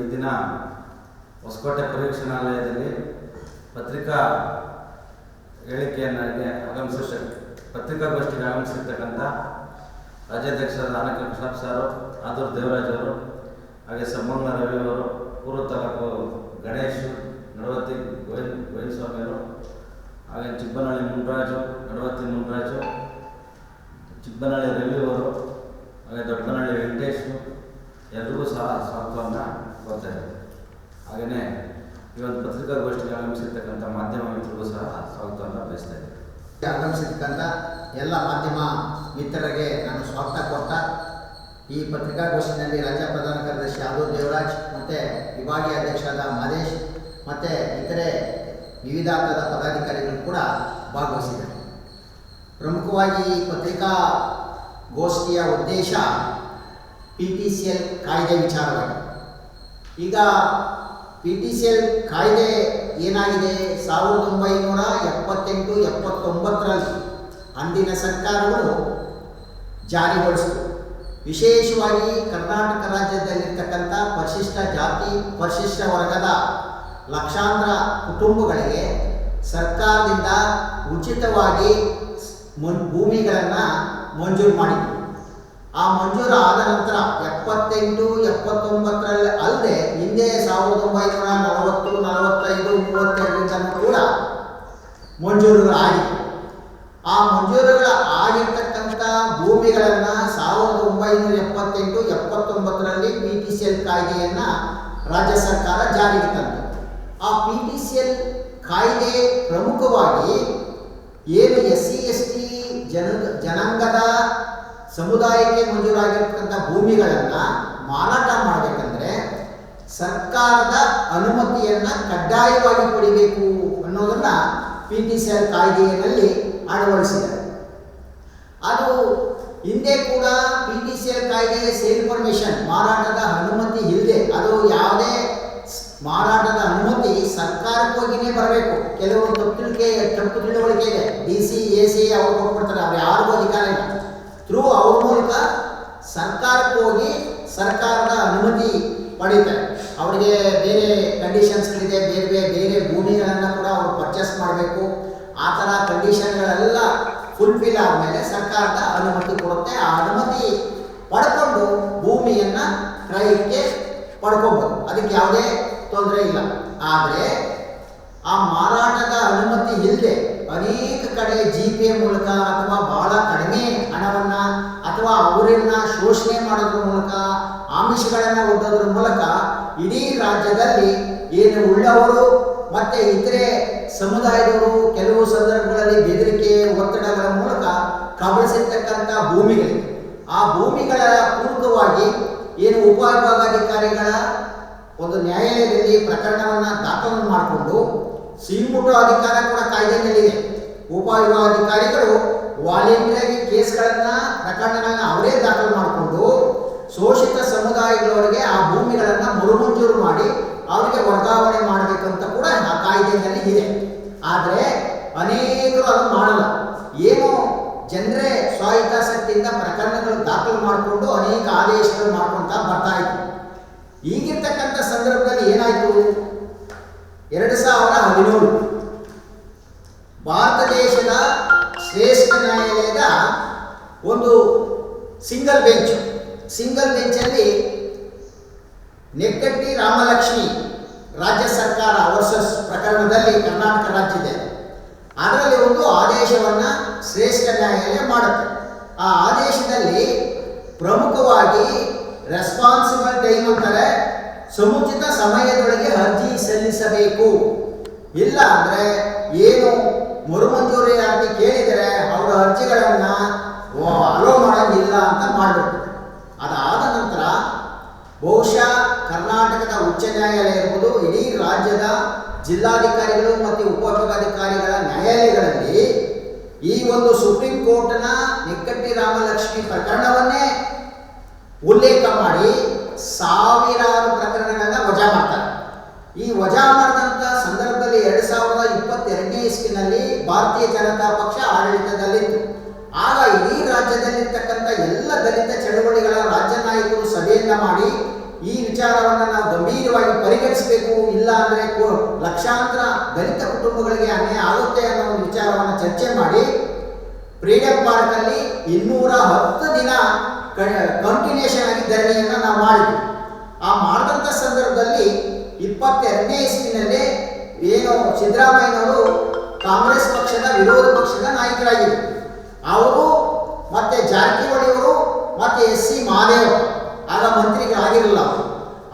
ಈ ದಿನ ಹೊಸಕೋಟೆ ಪರೀಕ್ಷಣಾಲಯದಲ್ಲಿ ಪತ್ರಿಕಾ ಹೇಳಿಕೆಯನ್ನು ಆಗಮಿಸ ಪತ್ರಿಕಾಗೋಷ್ಠಿಗೆ ಆಗಮಿಸಿರ್ತಕ್ಕಂಥ ರಾಜ್ಯಾಧ್ಯಕ್ಷರಾದ ಆನಕ ಸಾರು, ಆದೂರು ದೇವರಾಜ್ ಅವರು, ಹಾಗೆ ಸಂಬಂಧ ರವಿ ಅವರು, ಪೂರ್ವ ತಾಲೂಕು ಗಣೇಶ್ ನಡವತ್ತಿ ಗೋವಿಂದ ಗೋವಿಂದ ಸ್ವಾಮಿ ಅವರು, ಹಾಗೆ ಚಿಕ್ಕಬನಹಳ್ಳಿ ಮುನ್ರಾಜು ನಡವತ್ತಿ ಮುನ್ರಾಜು ಚಿಬ್ಬನಹಳ್ಳಿ ರವಿ ಅವರು, ಹಾಗೆ ದೊಡ್ಡನಹಳ್ಳಿ ವೆಂಕಟೇಶು ಎಲ್ರಿಗೂ ಸಹ ಸ್ವಾಗತವನ್ನು ಕೊಡ್ತಾ ಇದೆ ಹಾಗೆಯೇ ಈ ಒಂದು ಪತ್ರಿಕಾಗೋಷ್ಠಿಗೆ ಆಗಮಿಸಿರ್ತಕ್ಕಂಥ ಮಾಧ್ಯಮ ಮಿತ್ರರಿಗೂ ಸಹ ಸ್ವಾಗತವನ್ನು ಬಯಸ್ತಾ ಇದೆ ಆಗಮಿಸಿರ್ತಕ್ಕಂಥ ಎಲ್ಲ ಮಾಧ್ಯಮ ಮಿತ್ರರಿಗೆ ನಾನು ಸ್ವಾಗತ ಕೊಡ್ತಾ ಈ ಪತ್ರಿಕಾಗೋಷ್ಠಿನಲ್ಲಿ ರಾಜ್ಯ ಪ್ರಧಾನ ಕಾರ್ಯದರ್ಶಿ ಆದೂರ್ ದೇವರಾಜ್ ಮತ್ತು ವಿಭಾಗೀಯ ಅಧ್ಯಕ್ಷರಾದ ಮಹೇಶ್ ಮತ್ತು ಇತರೆ ವಿವಿಧ ಹಂತದ ಪದಾಧಿಕಾರಿಗಳು ಕೂಡ ಭಾಗವಹಿಸಿದ್ದಾರೆ. ಪ್ರಮುಖವಾಗಿ ಈ ಪತ್ರಿಕಾ ಗೋಷ್ಠಿಯ ಉದ್ದೇಶ ಪಿ ಟಿ ಸಿ ಎಲ್ ಕಾಯ್ದೆ ವಿಚಾರವಾಗಿ. ಈಗ ಪಿ ಟಿ ಸಿ ಎಲ್ ಕಾಯ್ದೆ ಏನಾಗಿದೆ? ಸಾವಿರದ ಒಂಬೈನೂರ ಎಪ್ಪತ್ತೆಂಟು ಎಪ್ಪತ್ತೊಂಬತ್ತರಲ್ಲಿ ಅಂದಿನ ಸರ್ಕಾರಗಳು ಜಾರಿಗೊಳಿಸಿತು. ವಿಶೇಷವಾಗಿ ಕರ್ನಾಟಕ ರಾಜ್ಯದಲ್ಲಿರ್ತಕ್ಕಂಥ ಪರಿಶಿಷ್ಟ ಜಾತಿ, ಪರಿಶಿಷ್ಟ ವರ್ಗದ ಲಕ್ಷಾಂತರ ಕುಟುಂಬಗಳಿಗೆ ಸರ್ಕಾರದಿಂದ ಉಚಿತವಾಗಿ ಭೂಮಿಗಳನ್ನು ಮಂಜೂರು ಮಾಡಿತು ಆ ಮಂಜೂರು ಆದ ನಂತರ ಎಪ್ಪತ್ತೆಂಟು, ಎಪ್ಪತ್ತೊಂಬತ್ತರಲ್ಲಿ ಅಲ್ಲದೆ ಹಿಂದೆ ಸಾವಿರದ ಒಂಬೈನೂರ ನಲವತ್ತು, ನಲವತ್ತೈದು ಮೂವತ್ತೆರಡರಿಂದನೂ ಕೂಡ ಮಂಜೂರುಗಳಾಗಿತ್ತು ಆ ಮಂಜೂರುಗಳ ಆಗಿರ್ತಕ್ಕಂಥ ಭೂಮಿಗಳನ್ನು ಸಾವಿರದ ಒಂಬೈನೂರ ಎಪ್ಪತ್ತೆಂಟು, ಎಪ್ಪತ್ತೊಂಬತ್ತರಲ್ಲಿ ಪಿ ಟಿ ಸಿ ಎಲ್ ಕಾಯ್ದೆಯನ್ನು ರಾಜ್ಯ ಸರ್ಕಾರ ಜಾರಿಗೆ ತಂತು. ಆ ಪಿ ಟಿ ಸಿ ಎಲ್ ಕಾಯ್ದೆ ಪ್ರಮುಖವಾಗಿ ಏನು ಎಸ್ ಸಿ, ಎಸ್ ಟಿ, ಜನ, ಜನಾಂಗದ ಸಮುದಾಯಕ್ಕೆ ಮಂಜೂರಾಗಿರ್ತಕ್ಕಂಥ ಭೂಮಿಗಳನ್ನು ಮಾರಾಟ ಮಾಡಬೇಕಂದ್ರೆ ಸರ್ಕಾರದ ಅನುಮತಿಯನ್ನು ಕಡ್ಡಾಯವಾಗಿ ಪಡಿಬೇಕು ಅನ್ನೋದನ್ನು ಪಿ ಟಿ ಸಿ ಆರ್ ಕಾಯ್ದೆಯಲ್ಲಿ ಅಳವಡಿಸಿದ್ದಾರೆ. ಅದು ಹಿಂದೆ ಕೂಡ ಪಿ ಟಿ ಸಿ ಆರ್ ಕಾಯ್ದೆಯ ಸೇಲ್ ಪರ್ಮಿಷನ್ ಮಾರಾಟದ ಅನುಮತಿ ಇಲ್ಲದೆ ಅದು ಯಾವುದೇ ಮಾರಾಟದ ಅನುಮತಿ ಸರ್ಕಾರಕ್ಕೋಗಿನೇ ಬರಬೇಕು. ಕೆಲವೊಂದು ತಪ್ಪು ತಪ್ಪು ತಿಳುವಳಿಕೆ ಇದೆ. ಡಿ ಸಿ ಎ ಸಿ ಅವ್ರು ಕೊಟ್ಬಿಡ್ತಾರೆ, ಅವ್ರು ಯಾರಿಗೂ ಅಧಿಕಾರ ಇಲ್ಲ. ಥ್ರೂ ಅವ್ರ ಮೂಲಕ ಸರ್ಕಾರಕ್ಕೆ ಹೋಗಿ ಸರ್ಕಾರದ ಅನುಮತಿ ಪಡೀತಾರೆ. ಅವರಿಗೆ ಬೇರೆ ಕಂಡೀಷನ್ಸ್ಗಳಿದೆ ಬೇರೆ ಬೇರೆ ಬೇರೆ ಭೂಮಿಗಳನ್ನು ಕೂಡ ಅವರು ಪರ್ಚೇಸ್ ಮಾಡಬೇಕು. ಆ ಥರ ಕಂಡೀಷನ್ಗಳೆಲ್ಲ ಫುಲ್ಫಿಲ್ ಆದಮೇಲೆ ಸರ್ಕಾರದ ಅನುಮತಿ ಕೊಡುತ್ತೆ. ಆ ಅನುಮತಿ ಪಡ್ಕೊಂಡು ಭೂಮಿಯನ್ನು ಕ್ರಯಕ್ಕೆ ಪಡ್ಕೊಬೋದು. ಅದಕ್ಕೆ ಯಾವುದೇ ತೊಂದರೆ ಇಲ್ಲ. ಆದರೆ ಆ ಮಾರಾಟದ ಅನುಮತಿ ಇಲ್ಲದೆ ಅನೇಕ ಕಡೆ ಜಿ ಪಿ ಮೂಲಕ ಅಥವಾ ಬಹಳ ಕಡಿಮೆ ಹಣವನ್ನು ಅಥವಾ ಅವರನ್ನ ಶೋಷಣೆ ಮಾಡೋದ್ರ ಮೂಲಕ ಆಮಿಷಗಳನ್ನು ಒಡ್ಡೋದ್ರ ಮೂಲಕ ಇಡೀ ರಾಜ್ಯದಲ್ಲಿ ಏನು ಉಳ್ಳವರು ಮತ್ತೆ ಇತರೆ ಸಮುದಾಯದವರು ಕೆಲವು ಸಂದರ್ಭಗಳಲ್ಲಿ ಬೆದರಿಕೆ, ಒತ್ತಡಗಳ ಮೂಲಕ ಕಬಳಿಸಿರ್ತಕ್ಕಂಥ ಭೂಮಿಗಳಿವೆ. ಆ ಭೂಮಿಗಳ ಪೂರಕವಾಗಿ ಏನು ಉಪವಿಭಾಗಾಧಿಕಾರಿಗಳ ಒಂದು ನ್ಯಾಯಾಲಯದಲ್ಲಿ ಪ್ರಕರಣವನ್ನು ದಾಖಲು ಮಾಡಿಕೊಂಡು ಸಿಂಗುಟು ಅಧಿಕಾರ ಕೂಡ ಕಾಯ್ದೆಯಲ್ಲಿದೆ. ಉಪವಿಭಾಗಾಧಿಕಾರಿಗಳು ವಾಲಂಟಿಯರ್ ಕೇಸ್ಗಳನ್ನು, ಪ್ರಕರಣಗಳನ್ನ ಅವರೇ ದಾಖಲು ಮಾಡಿಕೊಂಡು ಶೋಷಿತ ಸಮುದಾಯಗಳವರಿಗೆ ಆ ಭೂಮಿಗಳನ್ನು ಮರುಮಂಜೂರು ಮಾಡಿ ಅವರಿಗೆ ವರ್ಗಾವಣೆ ಮಾಡಬೇಕಂತ ಕೂಡ ಆ ಕಾಯ್ದೆಯಲ್ಲಿ ಇದೆ. ಆದರೆ ಅನೇಕರು ಅದನ್ನು ಮಾಡಲ್ಲ. ಏನು ಜನರೇ ಸ್ವಹಿತಾಸಕ್ತಿಯಿಂದ ಪ್ರಕರಣಗಳು ದಾಖಲು ಮಾಡಿಕೊಂಡು ಅನೇಕ ಆದೇಶಗಳು ಮಾಡ್ಕೊಳ್ತಾ ಬರ್ತಾ ಇದ್ರು. ಈಗಿರ್ತಕ್ಕಂಥ ಸಂದರ್ಭದಲ್ಲಿ ಏನಾಯಿತು? ಎರಡು ಸಾವಿರ ಹದಿನೇಳು. ಭಾರತ ದೇಶದ ಶ್ರೇಷ್ಠ ನ್ಯಾಯಾಲಯದ ಒಂದು ಸಿಂಗಲ್ ಬೆಂಚ್. ಸಿಂಗಲ್ ಬೆಂಚಲ್ಲಿ ನೆಕ್ಕಟ್ಟಿ ರಾಮಲಕ್ಷ್ಮಿ ರಾಜ್ಯ ಸರ್ಕಾರ ವರ್ಸಸ್ ಪ್ರಕರಣದಲ್ಲಿ ಕರ್ನಾಟಕ ರಾಜ್ಯದ ಅದರಲ್ಲಿ ಒಂದು ಆದೇಶವನ್ನು ಶ್ರೇಷ್ಠ ನ್ಯಾಯಾಲಯ ಮಾಡುತ್ತೆ. ಆ ಆದೇಶದಲ್ಲಿ ಪ್ರಮುಖವಾಗಿ ರೆಸ್ಪಾನ್ಸಿಬಲ್ ಟೈಮ್ ಅಂತಾರೆ ಸಮುಚಿತ ಸಮಯದೊಳಗೆ ಅರ್ಜಿ ಸಲ್ಲಿಸಬೇಕು. ಇಲ್ಲ ಅಂದರೆ ಏನು ಮರುಮಂಜೂರಿ ಅಂತ ಕೇಳಿದರೆ ಅವರ ಅರ್ಜಿಗಳನ್ನು ಅಲೋ ಮಾಡೋಂಗಿಲ್ಲ ಅಂತ ಮಾಡಬೇಕು ಅದಾದ ನಂತರ ಬಹುಶಃ ಕರ್ನಾಟಕದ ಉಚ್ಚ ನ್ಯಾಯಾಲಯ ಇರ್ಬೋದು, ಇಡೀ ರಾಜ್ಯದ ಜಿಲ್ಲಾಧಿಕಾರಿಗಳು ಮತ್ತು ಉಪವಿಭಾಗಾಧಿಕಾರಿಗಳ ನ್ಯಾಯಾಲಯಗಳಲ್ಲಿ ಈ ಒಂದು ಸುಪ್ರೀಂ ಕೋರ್ಟ್ನ ನಿಕ್ಕಟ್ಟಿ ರಾಮಲಕ್ಷ್ಮಿ ಪ್ರಕರಣವನ್ನೇ ಉಲ್ಲೇಖ ಮಾಡಿ ಸಾವಿರಾರು ಪ್ರಕರಣಗಳನ್ನ ವಜಾ ಮಾಡ್ತಾರೆ. ಈ ವಜಾ ಮಾಡಿದಂಥ ಸಂದರ್ಭದಲ್ಲಿ ಎರಡು ಸಾವಿರದ ಇಪ್ಪತ್ತೆರಡನೇ ಇಸ್ಕಿನಲ್ಲಿ ಭಾರತೀಯ ಜನತಾ ಪಕ್ಷ ಆಡಳಿತದಲ್ಲಿತ್ತು. ಆಗ ಇಡೀ ರಾಜ್ಯದಲ್ಲಿರ್ತಕ್ಕಂಥ ಎಲ್ಲ ದಲಿತ ಚಳವಳಿಗಳ ರಾಜ್ಯ ನಾಯಕರು ಸಭೆಯನ್ನ ಮಾಡಿ ಈ ವಿಚಾರವನ್ನು ನಾವು ಗಂಭೀರವಾಗಿ ಪರಿಗಣಿಸಬೇಕು, ಇಲ್ಲ ಅಂದರೆ ಲಕ್ಷಾಂತರ ದಲಿತ ಕುಟುಂಬಗಳಿಗೆ ಅನ್ಯಾಯ ಆಗುತ್ತೆ ಅನ್ನೋ ಒಂದು ವಿಚಾರವನ್ನು ಚರ್ಚೆ ಮಾಡಿ ಫ್ರೀಡಮ್ ಪಾರ್ಕಲ್ಲಿ ಇನ್ನೂರ ಹತ್ತು ದಿನ ಕಂಟಿನ್ಯೂಷನ್ ಆಗಿ ಧರಣಿಯನ್ನು ನಾವು ಮಾಡಿದ್ವಿ. ಆ ಮಾಡಿದಂಥ ಸಂದರ್ಭದಲ್ಲಿ ಇಪ್ಪತ್ತೆರಡನೇ ಇಸ್ವಿನಲ್ಲಿ ಏನು ಸಿದ್ದರಾಮಯ್ಯನವರು ಕಾಂಗ್ರೆಸ್ ಪಕ್ಷದ, ವಿರೋಧ ಪಕ್ಷದ ನಾಯಕರಾಗಿದ್ದರು. ಅವರು ಮತ್ತೆ ಜಾರಕಿಹೊಳಿಯವರು ಮತ್ತೆ ಎಸ್ ಸಿ ಮಹಾದೇವ್, ಆಗ ಮಂತ್ರಿಗಳಾಗಿರಲಿಲ್ಲ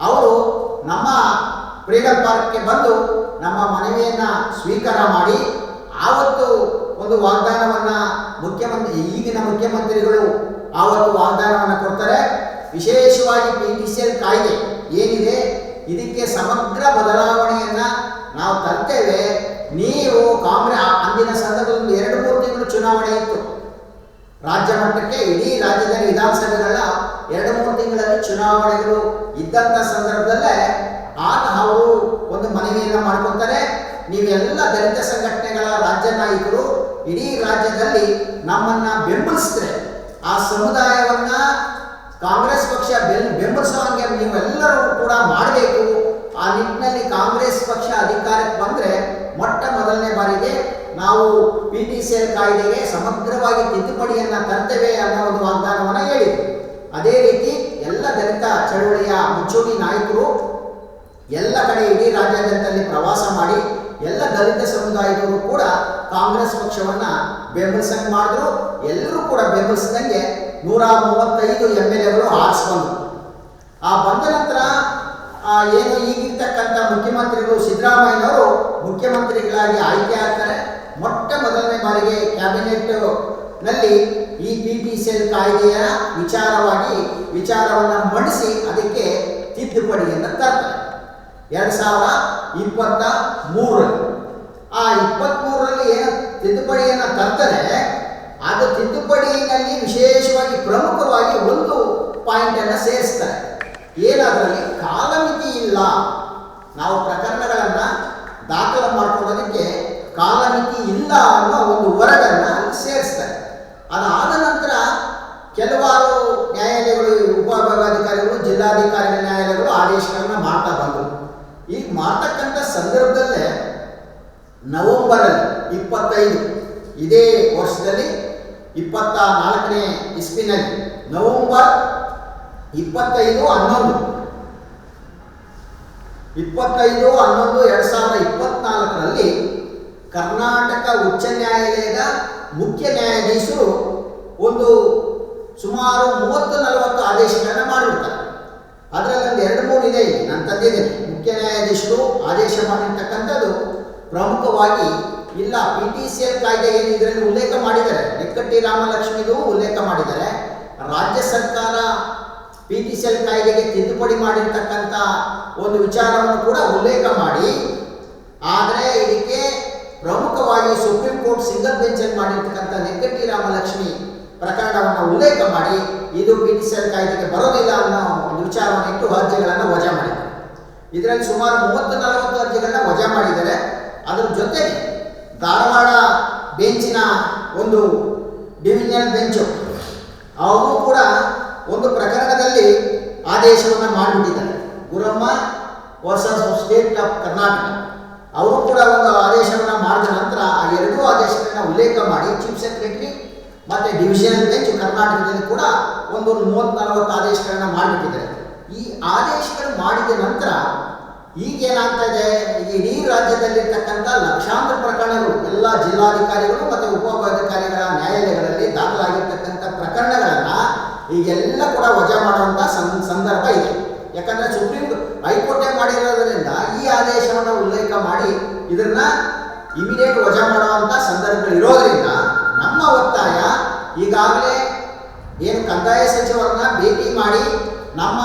ಅವರು. ನಮ್ಮ ಫ್ರೀಡಮ್ ಪಾರ್ಕ್ಗೆ ಬಂದು ನಮ್ಮ ಮನವಿಯನ್ನು ಸ್ವೀಕಾರ ಮಾಡಿ ಆವತ್ತು ಒಂದು ವಾಗ್ದಾನವನ್ನು ಮುಖ್ಯಮಂತ್ರಿ, ಈಗಿನ ಮುಖ್ಯಮಂತ್ರಿಗಳು ಆವತ್ತು ವಾಗ್ದಾನವನ್ನು ಕೊಡ್ತಾರೆ. ವಿಶೇಷವಾಗಿ ಪಿ ಟಿ ಸಿ ಎಲ್ ಕಾಯ್ದೆ ಏನಿದೆ? ಇದಕ್ಕೆ ಸಮಗ್ರ ಬದಲಾವಣೆಯನ್ನ ನಾವು ತರ್ತೇವೆ. ನೀವು ಕಾಂಗ್ರೆಸ್ ಅಂದಿನ ಸಂದರ್ಭದಲ್ಲಿ ಎರಡು ಮೂರು ತಿಂಗಳು ಚುನಾವಣೆ ಇತ್ತು. ರಾಜ್ಯ ಮಟ್ಟಕ್ಕೆ ಇಡೀ ರಾಜ್ಯದಲ್ಲಿ ವಿಧಾನಸಭೆಗಳ ಎರಡು ಮೂರು ತಿಂಗಳಲ್ಲಿ ಚುನಾವಣೆಗಳು ಇದ್ದಂಥ ಸಂದರ್ಭದಲ್ಲೇ ಆಗ ಅವರು ಒಂದು ಮನವಿಯನ್ನು ಮಾಡ್ಕೊತಾರೆ ನೀವೆಲ್ಲ ದಲಿತ ಸಂಘಟನೆಗಳ ರಾಜ್ಯ ನಾಯಕರು ಇಡೀ ರಾಜ್ಯದಲ್ಲಿ ನಮ್ಮನ್ನ ಬೆಂಬಲಿಸಿದ್ರೆ ಆ ಸಮುದಾಯವನ್ನ ಕಾಂಗ್ರೆಸ್ ಪಕ್ಷ ಬೆಲ್ ಬೆಂಬಲಿಸೋ ನೀವೆಲ್ಲರೂ ಕೂಡ ಮಾಡಬೇಕು. ಆ ನಿಟ್ಟಿನಲ್ಲಿ ಕಾಂಗ್ರೆಸ್ ಪಕ್ಷ ಅಧಿಕಾರಕ್ಕೆ ಬಂದರೆ ಮೊಟ್ಟ ಮೊದಲನೇ ಬಾರಿಗೆ ನಾವು ಪಿ ಟಿ ಸಿ ಎಲ್ ಕಾಯ್ದೆಗೆ ಸಮಗ್ರವಾಗಿ ತಿದ್ದುಪಡಿಯನ್ನು ತರ್ತೇವೆ ಅನ್ನೋ ಒಂದು ವಾಗ್ದಾನವನ್ನು ಹೇಳಿದ್ರು ಅದೇ ರೀತಿ ಎಲ್ಲ ದಲಿತ ಚಳುವಳಿಯ ಮುಂಚೂಣಿ ನಾಯಕರು ಎಲ್ಲ ಕಡೆ ಇಡೀ ರಾಜ್ಯಾದ್ಯಂತಲ್ಲಿ ಪ್ರವಾಸ ಮಾಡಿ ಎಲ್ಲ ದಲಿತ ಸಮುದಾಯದವರು ಕೂಡ ಕಾಂಗ್ರೆಸ್ ಪಕ್ಷವನ್ನ ಬೆಂಬಲಿಸಂಗೆ ಮಾಡಿದ್ರು. ಎಲ್ಲರೂ ಕೂಡ ಬೆಂಬಲಿಸಿದಂಗೆ ನೂರ ಮೂವತ್ತೈದು ಎಂ ಎಲ್ ಎಗಳು ಆರಿಸ್ಬಂದ್ರು ಆ ಬಂದ ನಂತರ ಏನು ಈಗಿರ್ತಕ್ಕಂಥ ಮುಖ್ಯಮಂತ್ರಿಗಳು ಸಿದ್ದರಾಮಯ್ಯನವರು ಮುಖ್ಯಮಂತ್ರಿಗಳಾಗಿ ಆಯ್ಕೆ ಆಗ್ತಾರೆ. ಮೊಟ್ಟ ಮೊದಲನೇ ಬಾರಿಗೆ ಕ್ಯಾಬಿನೆಟ್ನಲ್ಲಿ ಈ ಪಿ ಸಿ ಎಲ್ ಕಾಯ್ದೆಯ ವಿಚಾರವಾಗಿ ವಿಚಾರವನ್ನು ಮಂಡಿಸಿ ಅದಕ್ಕೆ ತಿದ್ದುಪಡಿಯನ್ನು ತರ್ತಾರೆ. ಎರಡು ಸಾವಿರ ಇಪ್ಪತ್ತ ಮೂರರಲ್ಲಿ ಆ ಇಪ್ಪತ್ತ್ಮೂರರಲ್ಲಿ ಏನು ತಿದ್ದುಪಡಿಯನ್ನು ತರ್ತಾರೆ, ಅದು ತಿದ್ದುಪಡಿಯಲ್ಲಿ ವಿಶೇಷವಾಗಿ ಪ್ರಮುಖವಾಗಿ ಒಂದು ಪಾಯಿಂಟನ್ನು ಸೇರಿಸ್ತಾರೆ. ಏನದರಲ್ಲಿ ಕಾಲಮಿತಿ ಇಲ್ಲ. ನಾವು ಪ್ರಕರಣಗಳನ್ನು ದಾಖಲು ಮಾಡ್ಕೊಳ್ಳೋದಕ್ಕೆ ಕಾಲಮಿತಿ ಇಲ್ಲ ಅನ್ನೋ ಒಂದು ವರಡನ್ನು ಅಲ್ಲಿ ಸೇರಿಸ್ತಾರೆ ಅದಾದ ನಂತರ ಕೆಲವಾರು ನ್ಯಾಯಾಲಯಗಳು ಉಪವಿಭಾಗಾಧಿಕಾರಿಗಳು ಜಿಲ್ಲಾಧಿಕಾರಿಗಳ ನ್ಯಾಯಾಲಯಗಳು ಆದೇಶಗಳನ್ನ ಮಾಡ್ತಾ ಬಂದರು ಈಗ ಮಾಡ್ತಕ್ಕಂಥ ಸಂದರ್ಭದಲ್ಲೇ ನವೆಂಬರಲ್ಲಿ ಇಪ್ಪತ್ತೈದು, ಇದೇ ವರ್ಷದಲ್ಲಿ ಇಪ್ಪತ್ತ ನಾಲ್ಕನೇ ಇಸ್ವಿನಲ್ಲಿ ನವೆಂಬರ್ ಇಪ್ಪತ್ತೈದು ಹನ್ನೊಂದು. ಇಪ್ಪತ್ತೈದು ಹನ್ನೊಂದು ಎರಡು ಸಾವಿರದ ಇಪ್ಪತ್ನಾಲ್ಕರಲ್ಲಿ ಕರ್ನಾಟಕ ಉಚ್ಚ ನ್ಯಾಯಾಲಯದ ಮುಖ್ಯ ನ್ಯಾಯಾಧೀಶರು ಒಂದು ಸುಮಾರು ಮೂವತ್ತು ನಲವತ್ತು ಆದೇಶಗಳನ್ನು ಮಾಡಿರ್ತಾರೆ. ಅದರಲ್ಲಿ ಒಂದು ಎರಡು ಮೂರು ಇದೆ ನಾನು ತಂದಿದ್ದೇನೆ. ಮುಖ್ಯ ನ್ಯಾಯಾಧೀಶರು ಆದೇಶ ಮಾಡಿರ್ತಕ್ಕಂಥದ್ದು ಪ್ರಮುಖವಾಗಿ ಇಲ್ಲ ಪಿ ಟಿ ಸಿ ಎಲ್ ಕಾಯ್ದೆ ಏನು ಇದರಲ್ಲಿ ಉಲ್ಲೇಖ ಮಾಡಿದ್ದಾರೆ ನಿಕ್ಕಟ್ಟಿ ರಾಮಲಕ್ಷ್ಮಿಗೂ ಉಲ್ಲೇಖ ಮಾಡಿದ್ದಾರೆ ರಾಜ್ಯ ಸರ್ಕಾರ ಪಿ ಟಿ ಸಿ ಎಲ್ ಕಾಯ್ದೆಗೆ ತಿದ್ದುಪಡಿ ಮಾಡಿರ್ತಕ್ಕಂಥ ಒಂದು ವಿಚಾರವನ್ನು ಕೂಡ ಉಲ್ಲೇಖ ಮಾಡಿ. ಆದರೆ ಇದಕ್ಕೆ ಪ್ರಮುಖವಾಗಿ ಸುಪ್ರೀಂ ಕೋರ್ಟ್ ಸಿಂಗಲ್ ಬೆಂಚಲ್ಲಿ ಮಾಡಿರ್ತಕ್ಕಂಥ ನಿಕ್ಕಟ್ಟಿ ರಾಮಲಕ್ಷ್ಮಿ ಪ್ರಕರಣವನ್ನು ಉಲ್ಲೇಖ ಮಾಡಿ, ಇದು ಪಿ ಟಿ ಸಿ ಎಲ್ ಕಾಯ್ದೆಗೆ ಬರೋದಿಲ್ಲ ಅನ್ನೋ ಒಂದು ವಿಚಾರವನ್ನು ಇಟ್ಟು ಅರ್ಜಿಗಳನ್ನು ವಜಾ ಮಾಡಿದ್ದಾರೆ. ಇದರಲ್ಲಿ ಸುಮಾರು ಮೂವತ್ತು ನಲವತ್ತು ಅರ್ಜಿಗಳನ್ನ ವಜಾ ಮಾಡಿದ್ದಾರೆ. ಅದ್ರ ಜೊತೆಗೆ ಧಾರವಾಡ ಬೆಂಚಿನ ಒಂದು ಡಿವಿಷನಲ್ ಬೆಂಚು ಅವರು ಕೂಡ ಒಂದು ಪ್ರಕರಣದಲ್ಲಿ ಆದೇಶವನ್ನು ಮಾಡಿಬಿಟ್ಟಿದ್ದಾರೆ. Guramma versus state of Karnataka ಅವರು ಕೂಡ ಒಂದು ಆದೇಶವನ್ನು ಮಾಡಿದ ನಂತರ ಆ ಎರಡೂ ಆದೇಶಗಳನ್ನು ಉಲ್ಲೇಖ ಮಾಡಿ ಚೀಫ್ ಸೆಕ್ರೆಟರಿ ಮತ್ತು ಡಿವಿಷನಲ್ ಬೆಂಚ್ ಕರ್ನಾಟಕದಲ್ಲಿ ಕೂಡ ಒಂದು ಮೂವತ್ತ್ ನಲವತ್ತು ಆದೇಶಗಳನ್ನು ಮಾಡಿಬಿಟ್ಟಿದ್ದಾರೆ. ಈ ಆದೇಶಗಳು ಮಾಡಿದ ನಂತರ ಈಗ ಏನಾಗ್ತಾ ಇದೆ ಇಡೀ ರಾಜ್ಯದಲ್ಲಿರ್ತಕ್ಕಂಥ ಲಕ್ಷಾಂತರ ಪ್ರಕರಣಗಳು, ಎಲ್ಲ ಜಿಲ್ಲಾಧಿಕಾರಿಗಳು ಮತ್ತು ಉಪವಿಭಾಗಾಧಿಕಾರಿಗಳ ನ್ಯಾಯಾಲಯಗಳಲ್ಲಿ ದಾಖಲಾಗಿರ್ತಕ್ಕಂಥ ಪ್ರಕರಣಗಳನ್ನು ಈಗೆಲ್ಲ ಕೂಡ ವಜಾ ಮಾಡುವಂಥ ಸಂ- ಸಂದರ್ಭ ಇದೆ. ಯಾಕಂದ್ರೆ ಸುಪ್ರೀಂ ಹೈಕೋರ್ಟೇ ಮಾಡಿರೋದ್ರಿಂದ ಈ ಆದೇಶವನ್ನು ಉಲ್ಲೇಖ ಮಾಡಿ ಇದನ್ನ ಇಮಿಡಿಯೇಟ್ ವಜಾ ಮಾಡುವಂಥ ಸಂದರ್ಭಗಳು ಇರೋದ್ರಿಂದ ನಮ್ಮ ಒತ್ತಾಯ ಈಗಾಗಲೇ ಏನು ಕಂದಾಯ ಸಚಿವರನ್ನ ಭೇಟಿ ಮಾಡಿ ನಮ್ಮ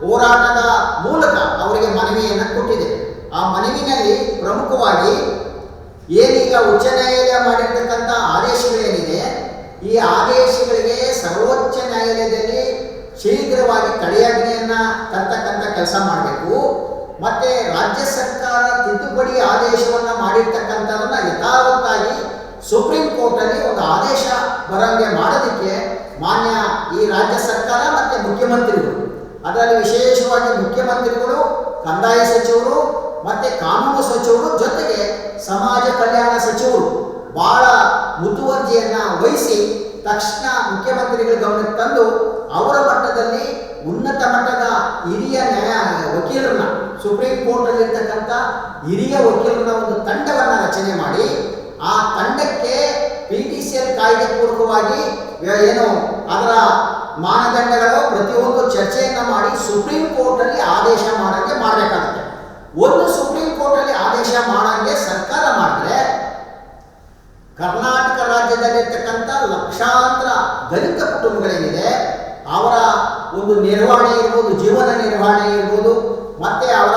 ಹೋರಾಟದ ಮೂಲಕ ಅವರಿಗೆ ಮನವಿಯನ್ನು ಕೊಟ್ಟಿದೆ ಆ ಮನವಿನಲ್ಲಿ ಏನೀಗ ಉಚ್ಚ ನ್ಯಾಯಾಲಯ ಮಾಡಿರ್ತಕ್ಕಂಥ ಆದೇಶಗಳೇನಿದೆ, ಈ ಆದೇಶಗಳಿಗೆ ಸರ್ವೋಚ್ಚ ನ್ಯಾಯಾಲಯದಲ್ಲಿ ಶೀಘ್ರವಾಗಿ ತಡೆಯಾಜ್ಞೆಯನ್ನ ತರ್ತಕ್ಕಂಥ ಕೆಲಸ ಮಾಡಬೇಕು. ಮತ್ತೆ ರಾಜ್ಯ ಸರ್ಕಾರ ತಿದ್ದುಪಡಿ ಆದೇಶವನ್ನ ಮಾಡಿರ್ತಕ್ಕಂಥದನ್ನ ಯಥಾವತ್ತಾಗಿ ಸುಪ್ರೀಂ ಕೋರ್ಟಲ್ಲಿ ಒಂದು ಆದೇಶ ಬರಂಗೆ ಮಾಡೋದಕ್ಕೆ ಮಾನ್ಯ ಈ ರಾಜ್ಯ ಸರ್ಕಾರ ಮತ್ತೆ ಮುಖ್ಯಮಂತ್ರಿಗಳು. ಅದರಲ್ಲಿ ವಿಶೇಷವಾಗಿ ಮುಖ್ಯಮಂತ್ರಿಗಳು, ಕಂದಾಯ ಸಚಿವರು ಮತ್ತೆ ಕಾನೂನು ಸಚಿವರು ಜೊತೆಗೆ ಸಮಾಜ ಕಲ್ಯಾಣ ಸಚಿವರು ಬಹಳ ಮುತುವರ್ಜಿಯನ್ನ ವಹಿಸಿ ತಕ್ಷಣ ಮುಖ್ಯಮಂತ್ರಿಗಳ ಗಮನಕ್ಕೆ ತಂದು ಅವರ ಮಟ್ಟದಲ್ಲಿ ಉನ್ನತ ಮಟ್ಟದ ಹಿರಿಯ ನ್ಯಾಯ ವಕೀಲರನ್ನ ಸುಪ್ರೀಂ ಕೋರ್ಟ್ ಅಲ್ಲಿ ಇರ್ತಕ್ಕಂಥ ಹಿರಿಯ ವಕೀಲರನ್ನ ಒಂದು ತಂಡವನ್ನ ರಚನೆ ಮಾಡಿ, ಆ ತಂಡಕ್ಕೆ ಪಿ ಟಿ ಸಿ ಎಲ್ ಕಾಯ್ದೆ ಪೂರ್ವಕವಾಗಿ ಏನು ಅದರ ಮಾನದಂಡಗಳು ಪ್ರತಿಯೊಂದು ಚರ್ಚೆಯನ್ನ ಮಾಡಿ ಸುಪ್ರೀಂ ಕೋರ್ಟ್ ಅಲ್ಲಿ ಆದೇಶ ಮಾಡೋಕ್ಕೆ ಮಾಡಬೇಕಾಗುತ್ತೆ. ಒಂದು ಸುಪ್ರೀಂ ಕೋರ್ಟ್ ಅಲ್ಲಿ ಆದೇಶ ಮಾಡಂಗೆ ಸರ್ಕಾರ ಮಾಡಿದ್ರೆ ಕರ್ನಾಟಕ ರಾಜ್ಯದಲ್ಲಿರ್ತಕ್ಕಂಥ ಲಕ್ಷಾಂತರ ದಲಿತ ಕುಟುಂಬಗಳೇನಿದೆ, ಅವರ ಒಂದು ನಿರ್ವಹಣೆ ಇರ್ಬೋದು, ಜೀವನ ನಿರ್ವಹಣೆ ಇರ್ಬೋದು, ಮತ್ತೆ ಅವರ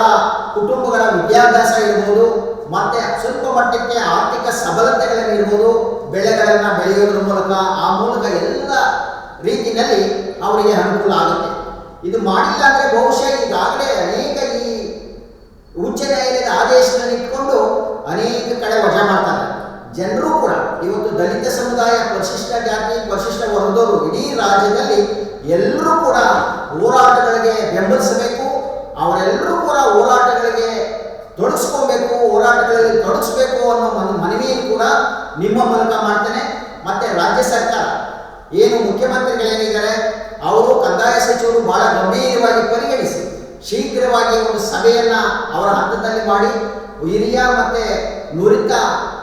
ಕುಟುಂಬಗಳ ವಿದ್ಯಾಭ್ಯಾಸ ಇರ್ಬೋದು, ಮತ್ತೆ ಸ್ವಲ್ಪ ಮಟ್ಟಕ್ಕೆ ಆರ್ಥಿಕ ಸಬಲತೆಗಳನ್ನಿರ್ಬೋದು ಬೆಳೆಗಳನ್ನು ಬೆಳೆಯೋದ್ರ ಮೂಲಕ ಆ ಮೂಲಕ ಎಲ್ಲ ರೀತಿಯಲ್ಲಿ ಅವರಿಗೆ ಅನುಕೂಲ ಆಗುತ್ತೆ. ಇದು ಮಾಡಿಲ್ಲ ಅಂದ್ರೆ ಬಹುಶಃ ಈಗಾಗಲೇ ಅನೇಕ ಈ ಉಚ್ಚ ನ್ಯಾಯಾಲಯದ ಆದೇಶವನ್ನು ಇಟ್ಕೊಂಡು ಅನೇಕ ಕಡೆ ವಜಾ ಮಾಡ್ತಾರೆ. ಜನರು ಕೂಡ ಇವತ್ತು ದಲಿತ ಸಮುದಾಯ, ಪರಿಶಿಷ್ಟ ಜಾತಿ, ಪರಿಶಿಷ್ಟ ವರ್ಗದವರು ಇಡೀ ರಾಜ್ಯದಲ್ಲಿ ಎಲ್ಲರೂ ಕೂಡ ಹೋರಾಟಗಳಿಗೆ ಬೆಂಬಲಿಸಬೇಕು. ಅವರೆಲ್ಲರೂ ಕೂಡ ಹೋರಾಟಗಳಿಗೆ ತೊಡಗಿಸ್ಕೊಬೇಕು, ಹೋರಾಟಗಳಲ್ಲಿ ತೊಡಗಿಸ್ಬೇಕು ಅನ್ನೋ ಒಂದು ಮನವಿಯನ್ನು ಕೂಡ ನಿಮ್ಮ ಮೂಲಕ ಮಾಡ್ತೇನೆ. ಮತ್ತೆ ರಾಜ್ಯ ಸರ್ಕಾರ, ಏನು ಮುಖ್ಯಮಂತ್ರಿಗಳೇನಿದ್ದಾರೆ, ಅವರು ಕಂದಾಯ ಸಚಿವರು ಬಹಳ ಗಂಭೀರವಾಗಿ ಪರಿಗಣಿಸಿ ಶೀಘ್ರವಾಗಿ ಒಂದು ಸಭೆಯನ್ನ ಅವರ ಹಂತದಲ್ಲಿ ಮಾಡಿ, ಹಿರಿಯ ಮತ್ತೆ ನುರಿತ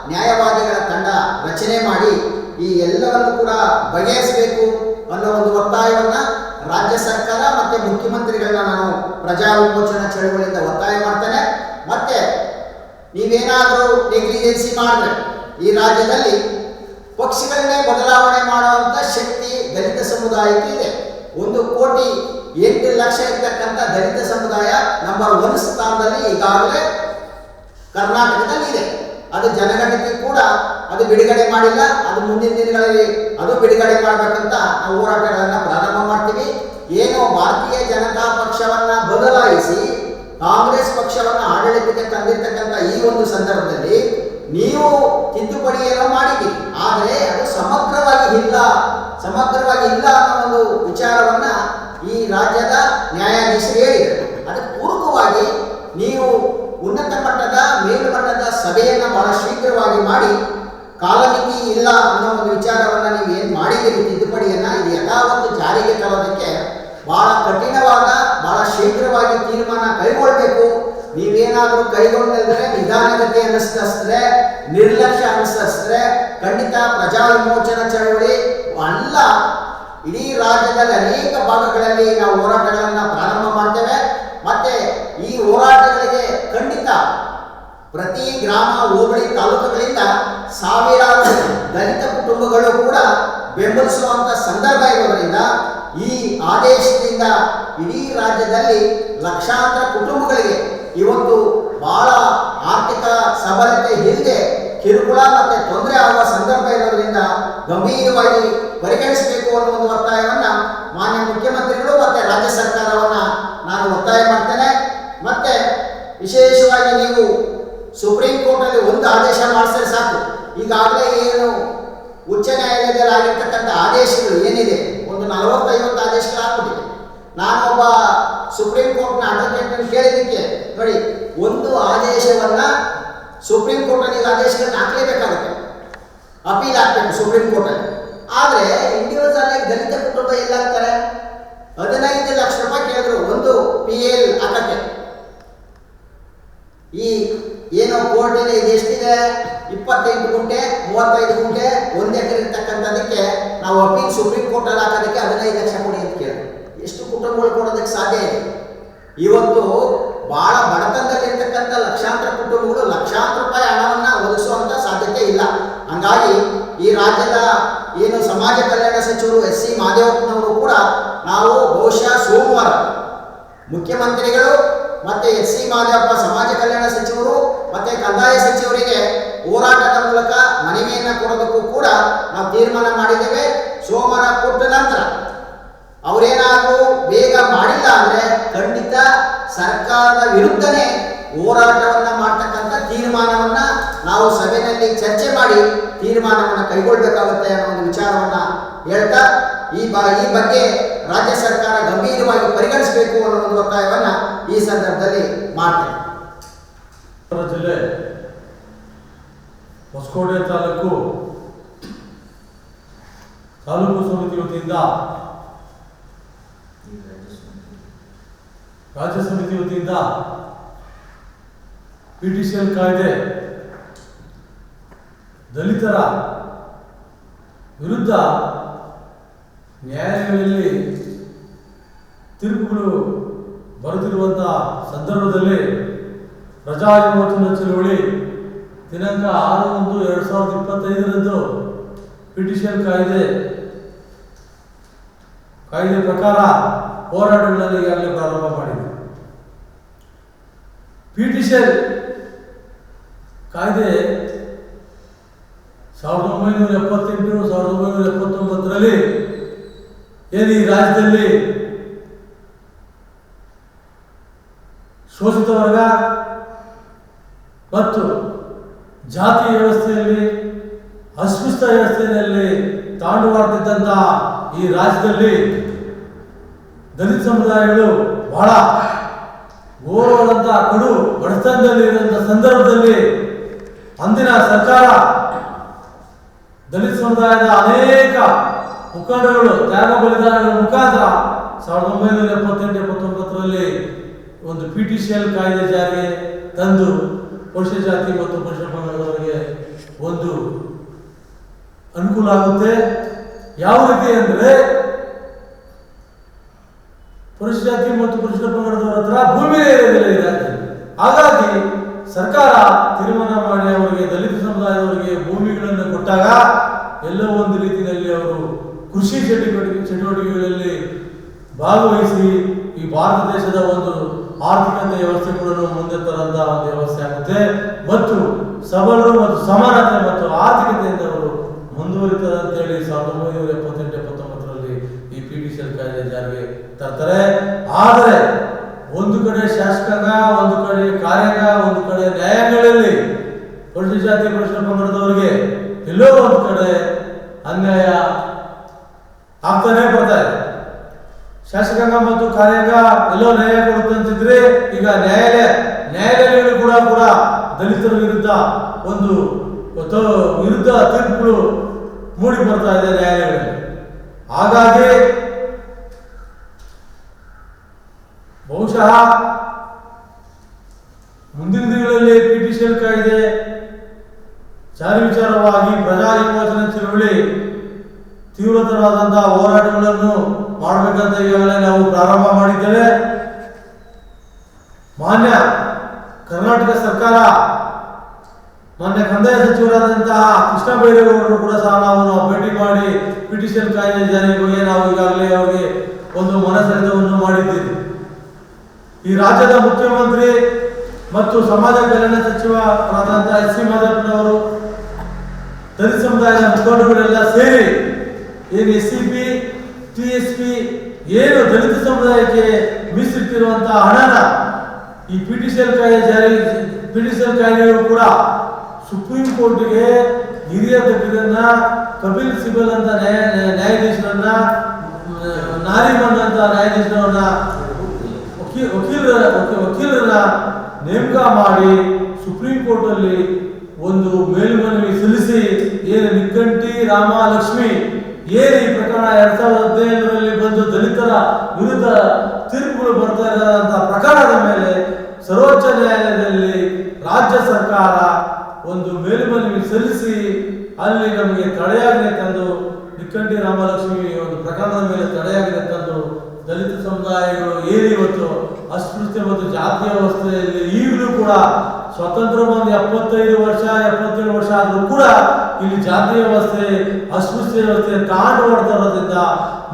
ನ್ಯಾಯವಾದಿಗಳ ತಂಡ ರಚನೆ ಮಾಡಿ ಈ ಎಲ್ಲವನ್ನು ಕೂಡ ಬಗೆಹರಿಸಬೇಕು ಅನ್ನೋ ಒಂದು ಒತ್ತಾಯವನ್ನ ರಾಜ್ಯ ಸರ್ಕಾರ ಮತ್ತೆ ಮುಖ್ಯಮಂತ್ರಿಗಳನ್ನ ನಾನು ಪ್ರಜಾ ವಿಮೋಚನಾ ಚಳವಳಿಯಿಂದ ಒತ್ತಾಯ ಮಾಡ್ತೇನೆ. ಮತ್ತೆ ನೀವೇನಾದರೂ ನೆಗ್ಲಿಜೆನ್ಸಿ ಮಾಡಿದ್ರೆ ಈ ರಾಜ್ಯದಲ್ಲಿ ಪಕ್ಷಗಳನ್ನೇ ಬದಲಾವಣೆ ಮಾಡುವಂತ ಶಕ್ತಿ ದಲಿತ ಸಮುದಾಯಕ್ಕೆ ಇದೆ. ಒಂದು ಕೋಟಿ ಎಂಟು ಲಕ್ಷ ಇರ್ತಕ್ಕಂಥ ದಲಿತ ಸಮುದಾಯ ನಂಬರ್ ಒನ್ ಸ್ಥಾನದಲ್ಲಿ ಈಗಾಗಲೇ ಕರ್ನಾಟಕದಲ್ಲಿ ಇದೆ. ಅದು ಜನಗಣತಿ ಕೂಡ ಅದು ಬಿಡುಗಡೆ ಮಾಡಿಲ್ಲ. ಅದು ಮುಂದಿನ ದಿನಗಳಲ್ಲಿ ಅದು ಬಿಡುಗಡೆ ಮಾಡಬೇಕಂತ ನಾವು ಹೋರಾಟಗಳನ್ನು ಪ್ರಾರಂಭ ಮಾಡ್ತೀವಿ. ಏನು ಭಾರತೀಯ ಜನತಾ ಪಕ್ಷವನ್ನ ಬದಲಾಯಿಸಿ ಕಾಂಗ್ರೆಸ್ ಪಕ್ಷವನ್ನು ಆಡಳಿತಕ್ಕೆ ತಂದಿರ್ತಕ್ಕಂಥ ಈ ಒಂದು ಸಂದರ್ಭದಲ್ಲಿ ನೀವು ತಿದ್ದುಪಡಿಯನ್ನು ಮಾಡಿದ್ದೀರಿ. ಆದರೆ ಅದು ಸಮಗ್ರವಾಗಿ ಇಲ್ಲ. ಸಮಗ್ರವಾಗಿ ಇಲ್ಲ ಅನ್ನೋ ಒಂದು ವಿಚಾರವನ್ನ ಈ ರಾಜ್ಯದ ನ್ಯಾಯಾಧೀಶರು ಹೇಳಿದರು. ಅದಕ್ಕೆ ಪೂರಕವಾಗಿ ನೀವು ಉನ್ನತ ಮಟ್ಟದ, ಮೇಲ್ಮಟ್ಟದ ಸಭೆಯನ್ನು ಬಹಳ ಶೀಘ್ರವಾಗಿ ಮಾಡಿ, ಕಾಲಮಿತಿ ಇಲ್ಲ ಅನ್ನೋ ಒಂದು ವಿಚಾರವನ್ನ ನೀವು ಏನ್ ಮಾಡಿದ್ದೀರಿ, ತಿದ್ದುಪಡಿಯನ್ನ ಇದು ಯಥಾವತ್ತು ಜಾರಿಗೆ ತರೋದಕ್ಕೆ ಬಹಳ ಕಠಿಣವಾದ, ಬಹಳ ಶೀಘ್ರವಾಗಿ ತೀರ್ಮಾನ ಕೈಗೊಳ್ಬೇಕು ನೀವೇನಾದರೂ ಕೈಗೊಂಡಿದ್ರೆ ನಿಧಾನಗತಿ ಅನಿಸ್ತಸ್ತ್ರೆ ನಿರ್ಲಕ್ಷ್ಯ ಅನಿಸ್ತಸ್ತ್ರೆ ಖಂಡಿತ ಪ್ರಜಾ ವಿಮೋಚನಾ ಚಳವಳಿ ಅಲ್ಲ. ಇಡೀ ರಾಜ್ಯದಲ್ಲಿ ಅನೇಕ ಭಾಗಗಳಲ್ಲಿ ನಾವು ಹೋರಾಟಗಳನ್ನು ಪ್ರಾರಂಭ ಮಾಡ್ತೇವೆ. ಮತ್ತೆ ಈ ಹೋರಾಟಗಳಿಗೆ ಖಂಡಿತ ಪ್ರತಿ ಗ್ರಾಮ, ಹೋಬಳಿ, ತಾಲೂಕುಗಳಿಂದ ಸಾವಿರಾರು ದಲಿತ ಕುಟುಂಬಗಳು ಕೂಡ ಬೆಂಬಲಿಸುವಂತ ಸಂದರ್ಭ ಇರೋದರಿಂದ ಈ ಆದೇಶದಿಂದ ಇಡೀ ರಾಜ್ಯದಲ್ಲಿ ಲಕ್ಷಾಂತರ ಕುಟುಂಬಗಳಿಗೆ ಇವತ್ತು ಬಹಳ ಆರ್ಥಿಕ ಸಬಲತೆ ಹಿಂದೆ ಕಿರುಕುಳ ಮತ್ತೆ ತೊಂದರೆ ಆಗುವ ಸಂದರ್ಭ ಇರೋದ್ರಿಂದ ಗಂಭೀರವಾಗಿ ಪರಿಗಣಿಸಬೇಕು ಅನ್ನೋ ಒಂದು ಒತ್ತಾಯವನ್ನ ಮಾನ್ಯ ಮುಖ್ಯಮಂತ್ರಿಗಳು ಮತ್ತೆ ರಾಜ್ಯ ಸರ್ಕಾರವನ್ನ ನಾನು ಒತ್ತಾಯ ಮಾಡ್ತೇನೆ. ಮತ್ತೆ ವಿಶೇಷವಾಗಿ ನೀವು ಸುಪ್ರೀಂ ಕೋರ್ಟ್ ಅಲ್ಲಿ ಒಂದು ಆದೇಶ ಮಾಡಿಸಿದ್ರೆ ಸಾಕು. ಈಗಾಗಲೇ ಏನು ಉಚ್ಚ ನ್ಯಾಯಾಲಯದಲ್ಲಿ ಆಗಿರ್ತಕ್ಕಂಥ ಆದೇಶಗಳು ಏನಿದೆ? ಒಂದು ನಲವತ್ತೈವತ್ತು ಆದೇಶಗಳಾಗ್ಬಿಟ್ಟಿದೆ. ನಾನೊಬ್ಬ ಸುಪ್ರೀಂ ಕೋರ್ಟ್ನ ಅಡ್ವೊಕೇಟ್ ಕೇಳಿದ್ದಕ್ಕೆ, ನೋಡಿ, ಒಂದು ಆದೇಶವನ್ನ ಸುಪ್ರೀಂ ಕೋರ್ಟ್ ಅಲ್ಲಿ ಈಗ ಆದೇಶಗಳನ್ನ ಹಾಕಲೇಬೇಕಾಗುತ್ತೆ. ಅಪೀಲ್ ಹಾಕ್ಬೇಕು ಸುಪ್ರೀಂ ಕೋರ್ಟ್ ಆದರೆ ಇಂಡಿವಿಜುವಲ್ ಆಗಿ ದಲಿತ ಕುಟುಂಬ ಎಲ್ಲಾಗ್ತಾರೆ? ಹದಿನೈದು ಲಕ್ಷ ರೂಪಾಯಿ ಕೇಳಿದ್ರು ಒಂದು ಪಿ ಎಲ್ ಹಾಕಕ್ಕೆ. ಈ ಏನೋ ಕೋರ್ಟಿನ ಇದು ಎಷ್ಟಿದೆ? ಇಪ್ಪತ್ತೈದು ಗುಂಟೆ, ಮೂವತ್ತೈದು ಗುಂಟೆ, ಒಂದು ಎಕರೆ ಇರ್ತಕ್ಕಂಥದಕ್ಕೆ ನಾವು ಅಪೀಲ್ ಸುಪ್ರೀಂ ಕೋರ್ಟಲ್ಲಿ ಹಾಕೋದಕ್ಕೆ ಹದಿನೈದು ಲಕ್ಷ ಕೊಡಿ ಅಂತ ಕೇಳಿದ್ರು. ಎಷ್ಟು ಕುಟುಂಬಗಳು ಕೊಡೋದಕ್ಕೆ ಸಾಧ್ಯ ಇದೆ. ಇವತ್ತು ಬಹಳ ಬಡತನದಲ್ಲಿರ್ತಕ್ಕಂಥ ಲಕ್ಷಾಂತರ ಕುಟುಂಬಗಳು ಲಕ್ಷಾಂತರ ರೂಪಾಯಿ ಹಣವನ್ನು ಒದಗಿಸುವಂಥ ಸಾಧ್ಯತೆ ಇಲ್ಲ. ಹಂಗಾಗಿ ಈ ರಾಜ್ಯದ ಏನು ಸಮಾಜ ಕಲ್ಯಾಣ ಸಚಿವರು ಎಸ್ ಸಿ ಮಾದೇವಪ್ಪನವರು ಕೂಡ ನಾವು ಬಹುಶಃ ಸೋಮವಾರ ಮುಖ್ಯಮಂತ್ರಿಗಳು ಮತ್ತೆ ಎಸ್ ಸಿ ಮಾದೇವಪ್ಪ ಸಮಾಜ ಕಲ್ಯಾಣ ಸಚಿವರು ಮತ್ತೆ ಕಂದಾಯ ಸಚಿವರಿಗೆ ಹೋರಾಟದ ಮೂಲಕ ಮನವಿಯನ್ನು ಕೊಡೋದಕ್ಕೂ ಕೂಡ ನಾವು ತೀರ್ಮಾನ ಮಾಡಿದ್ದೇವೆ. ಸೋಮವಾರ ಕೊಟ್ಟ ನಂತರ ಅವರೇನಾದರೂ ಬೇಗ ಮಾಡಿಲ್ಲ ಅಂದ್ರೆ ಖಂಡಿತ ಸರ್ಕಾರದ ವಿರುದ್ಧನೇ ಹೋರಾಟವನ್ನ ಮಾಡ್ತಕ್ಕಂಥ ತೀರ್ಮಾನವನ್ನ ನಾವು ಸಭೆಯಲ್ಲಿ ಚರ್ಚೆ ಮಾಡಿ ತೀರ್ಮಾನವನ್ನು ಕೈಗೊಳ್ಳಬೇಕಾಗುತ್ತೆ ಅನ್ನೋ ಒಂದು ವಿಚಾರವನ್ನು ಹೇಳ್ತಾ, ಈ ಬ, ಈ ಬಗ್ಗೆ ರಾಜ್ಯ ಸರ್ಕಾರ ಗಂಭೀರವಾಗಿ ಪರಿಗಣಿಸಬೇಕು ಅನ್ನೋ ಒಂದು ಒತ್ತಾಯವನ್ನ ಈ ಸಂದರ್ಭದಲ್ಲಿ ಮಾಡ್ತೇನೆ. ಜಿಲ್ಲೆ ಹೊಸಕೋಟೆ ತಾಲೂಕು ತಾಲೂಕು ಸಮಿತಿ ವತಿಯಿಂದ ರಾಜ್ಯ ಸಮಿತಿ ವತಿಯಿಂದ ಪಿಟಿಷಿಯಲ್ ಕಾಯ್ದೆ ದಲಿತರ ವಿರುದ್ಧ ನ್ಯಾಯಾಲಯಗಳಲ್ಲಿ ತೀರ್ಪುಗಳು ಬರುತ್ತಿರುವಂಥ ಸಂದರ್ಭದಲ್ಲಿ ಪ್ರಜಾ ವಿಮೋಚನಾ ಚಳುವಳಿ ದಿನಾಂಕ ಆರು ಒಂದು ಎರಡು ಸಾವಿರದ ಇಪ್ಪತ್ತೈದರಂದು ಪಿಟಿಷನ್ ಕಾಯ್ದೆ ಕಾಯ್ದೆ ಪ್ರಕಾರ ಹೋರಾಟಗಳನ್ನು ಈಗಾಗಲೇ ಪ್ರಾರಂಭ ಮಾಡಿದೆ. ಪಿಟಿಷನ್ ಕಾಯ್ದೆ ಸಾವಿರದ ಒಂಬೈನೂರ ಎಪ್ಪತ್ತೆಂಟು, ಸಾವಿರದ ಒಂಬೈನೂರ ಎಪ್ಪತ್ತೊಂಬತ್ತರಲ್ಲಿ ಏನು ಈ ರಾಜ್ಯದಲ್ಲಿ ಶೋಷಿತ ವರ್ಗ ಮತ್ತು ಜಾತಿ ವ್ಯವಸ್ಥೆಯಲ್ಲಿ ಅಸ್ಪೃಶ್ಯ ವ್ಯವಸ್ಥೆಯಲ್ಲಿ ತಾಂಡವಾಡ್ತಿದ್ದಂಥ ಈ ರಾಜ್ಯದಲ್ಲಿ ದಲಿತ ಸಮುದಾಯಗಳು ಬಹಳ ಘೋರವಾದಂಥ ಕಡು, ಬಡತನದಲ್ಲಿ ಇರುವಂಥ ಸಂದರ್ಭದಲ್ಲಿ ಅಂದಿನ ಸರ್ಕಾರ ದಲಿತ ಸಮುದಾಯದ ಅನೇಕ ಮುಖಂಡಗಳು ತ್ಯಾಗ ಬಲಿದಾನಗಳ ಮುಖಾಂತರ ಸಾವಿರದ ಒಂಬೈನೂರ ಎಪ್ಪತ್ತೆಂಟು, ಎಪ್ಪತ್ತೊಂಬತ್ತರಲ್ಲಿ ಒಂದು ಪಿ ಟಿ ಸಿ ಎಲ್ ಕಾಯ್ದೆ ಜಾರಿಗೆ ತಂದು ಪುರುಷ ಜಾತಿ ಮತ್ತು ಪುರುಷ ಪಂಗಡದವರಿಗೆ ಒಂದು ಅನುಕೂಲ ಆಗುತ್ತೆ. ಯಾವ ರೀತಿ ಅಂದರೆ ಪರಿಶಿಷ್ಟ ಜಾತಿ ಮತ್ತು ಪುರುಷ ಪಂಗಡದವರ ಹತ್ರ ಭೂಮಿ ಇರೋದಿಲ್ಲ ಈ ಹಾಗಾಗಿ ಸರ್ಕಾರ ತೀರ್ಮಾನ ಮಾಡಿ ಅವರಿಗೆ ದಲಿತ ಸಮುದಾಯದವರಿಗೆ ಭೂಮಿಗಳನ್ನು ಕೊಟ್ಟಾಗ ಎಲ್ಲೋ ಒಂದು ರೀತಿಯಲ್ಲಿ ಅವರು ಕೃಷಿ ಚಟುವಟಿಕೆ ಚಟುವಟಿಕೆಗಳಲ್ಲಿ ಭಾಗವಹಿಸಿ ಈ ಭಾರತ ದೇಶದ ಒಂದು ಆರ್ಥಿಕತೆ ವ್ಯವಸ್ಥೆಗಳನ್ನು ಮುಂದೆ ತರಂತಹ ಒಂದು ವ್ಯವಸ್ಥೆ ಆಗುತ್ತೆ. ಮತ್ತು ಸಬಲರು ಮತ್ತು ಸಮಾನತೆ ಮತ್ತು ಆರ್ಥಿಕತೆಯಿಂದ ಅವರು ಮುಂದುವರಿತಾರೆ ಅಂತೇಳಿ ಸಾವಿರದ ಒಂಬೈನೂರ ಎಪ್ಪತ್ತೆಂಟು ಎಪ್ಪತ್ತೊಂಬತ್ತರಲ್ಲಿ ಈ ಪಿ ಟಿ ಸಿ ಎಲ್ ಕಾಯ್ದೆ ಜಾರಿಗೆ ತರ್ತಾರೆ. ಆದರೆ ಒಂದು ಕಡೆ ಶಾಸಕಾಂಗ ಒಂದು ಕಡೆ ಕಾರ್ಯಾಂಗ ಒಂದು ಕಡೆ ನ್ಯಾಯಾಂಗಗಳಲ್ಲಿ ಪರಿಶಿಷ್ಟ ಜಾತಿ ಪರಿಶಿಷ್ಟ ಪಂಗಡದವರಿಗೆ ಎಲ್ಲೋ ಒಂದು ಕಡೆ ಅನ್ಯಾಯ ಆಗ್ತಾನೆ ಬರ್ತಾ ಇದೆ. ಶಾಸಕಾಂಗ ಮತ್ತು ಕಾರ್ಯಾಂಗ ಎಲ್ಲೋ ನ್ಯಾಯ ಕೊಡುತ್ತಂತಿದ್ರೆ ಈಗ ನ್ಯಾಯಾಲಯ, ನ್ಯಾಯಾಲಯಗಳು ಕೂಡ ಕೂಡ ದಲಿತರ ವಿರುದ್ಧ ಒಂದು ವಿರುದ್ಧ ತೀರ್ಪುಗಳು ಮೂಡಿ ಬರ್ತಾ ಇದೆ ನ್ಯಾಯಾಲಯಗಳಲ್ಲಿ. ಹಾಗಾಗಿ ಬಹುಶಃ ಮುಂದಿನ ದಿನಗಳಲ್ಲಿ ಪಿಟಿಷನ್ ಕಾಯ್ದೆ ಜಾರಿ ವಿಚಾರವಾಗಿ ಪ್ರಜಾ ವಿಮೋಚನೆ ಚಳವಳಿ ತೀವ್ರತರವಾದಂತಹ ಹೋರಾಟಗಳನ್ನು ಮಾಡಬೇಕಂತ ಈಗಾಗಲೇ ನಾವು ಪ್ರಾರಂಭ ಮಾಡಿದ್ದೇವೆ. ಮಾನ್ಯ ಕರ್ನಾಟಕ ಸರ್ಕಾರ, ಮಾನ್ಯ ಕಂದಾಯ ಸಚಿವರಾದಂತಹ ಕೃಷ್ಣ ಬೈರೇಗೌಡರು ಕೂಡ ಸಹ ನಾವು ಭೇಟಿ ಮಾಡಿ ಪಿಟಿಷನ್ ಕಾಯ್ದೆ ಜಾರಿ ಬಗ್ಗೆ ನಾವು ಈಗಾಗಲೇ ಅವರಿಗೆ ಒಂದು ಮನಸೆಳೆತವನ್ನು ಮಾಡಿದ್ದೀವಿ. ಈ ರಾಜ್ಯದ ಮುಖ್ಯಮಂತ್ರಿ ಮತ್ತು ಸಮಾಜ ಕಲ್ಯಾಣ ಸಚಿವರಾದಂತಹ ಎಸ್ ಸಿ ಮಾಧವನವರು ದಲಿತ ಸಮುದಾಯದ ಮುಖಂಡಗಳೆಲ್ಲ ಸೇರಿ ಏನು S C P, T S P, ಏನು ದಲಿತ ಸಮುದಾಯಕ್ಕೆ ಮೀಸಲಿಟ್ಟಿರುವಂತಹ ಹಣನ ಈ ಪಿ ಟಿ ಸಿ ಎಲ್ ಕಾಯ್ದೆ ಜಾರಿ ಪಿ ಟಿ ಸಿ ಎಲ್ ಕೂಡ ಸುಪ್ರೀಂ ಕೋರ್ಟ್ಗೆ ಹಿರಿಯ ತಜ್ಞರನ್ನ ಕಪಿಲ್ ಸಿಬಲ್ ಅಂತ ನ್ಯಾಯ ನ್ಯಾಯಾಧೀಶರನ್ನ, ನಾರಿ ನಾರಿಮನ್ ಅಂತ ನ್ಯಾಯಾಧೀಶರನ್ನ ವಕೀ- ವಕೀಲರ ವಕೀ- ವಕೀಲರನ್ನ ನೇಮಕ ಮಾಡಿ ಸುಪ್ರೀಂ ಕೋರ್ಟ್ ಅಲ್ಲಿ ಒಂದು ಮೇಲ್ಮನವಿ ಸಲ್ಲಿಸಿ, ಏನು ನಿಕ್ಕಂಟಿ ರಾಮ ಲಕ್ಷ್ಮಿ ಏನು ಈ ಪ್ರಕರಣ ಎರಡ್ ಸಾವಿರದ ಹದಿನೈದರಲ್ಲಿ ಬಂದು ದಲಿತರ ವಿರುದ್ಧ ತೀರ್ಪುಗಳು ಬರ್ತಾ ಇರೋಂಥ ಪ್ರಕರಣದ ಮೇಲೆ ಸರ್ವೋಚ್ಚ ನ್ಯಾಯಾಲಯದಲ್ಲಿ ರಾಜ್ಯ ಸರ್ಕಾರ ಒಂದು ಮೇಲ್ಮನವಿ ಸಲ್ಲಿಸಿ, ಅಲ್ಲಿ ನಮಗೆ ತಡೆಯಾಜ್ಞೆ ತಂದು ನಿಕ್ಕಂಟಿ ರಾಮಲಕ್ಷ್ಮಿ ಒಂದು ಪ್ರಕರಣದ ಮೇಲೆ ತಡೆಯಾಜ್ಞೆ ತಂದು ದಲಿತ ಸಮುದಾಯಗಳು ಏನು ಇವತ್ತು ಅಸ್ಪೃಶ್ಯ ಮತ್ತು ಜಾತಿಯ ವ್ಯವಸ್ಥೆಯಲ್ಲಿ ಈಗಲೂ ಕೂಡ ಸ್ವತಂತ್ರ ಬಂದು ಎಪ್ಪತ್ತೈದು ವರ್ಷ, ಎಪ್ಪತ್ತೇಳು ವರ್ಷ ಆದರೂ ಕೂಡ ಇಲ್ಲಿ ಜಾತಿ ವ್ಯವಸ್ಥೆ ಅಸ್ಪೃಶ್ಯ ವ್ಯವಸ್ಥೆ ಕಾಡು ಮಾಡ್ತಾ ಇರೋದ್ರಿಂದ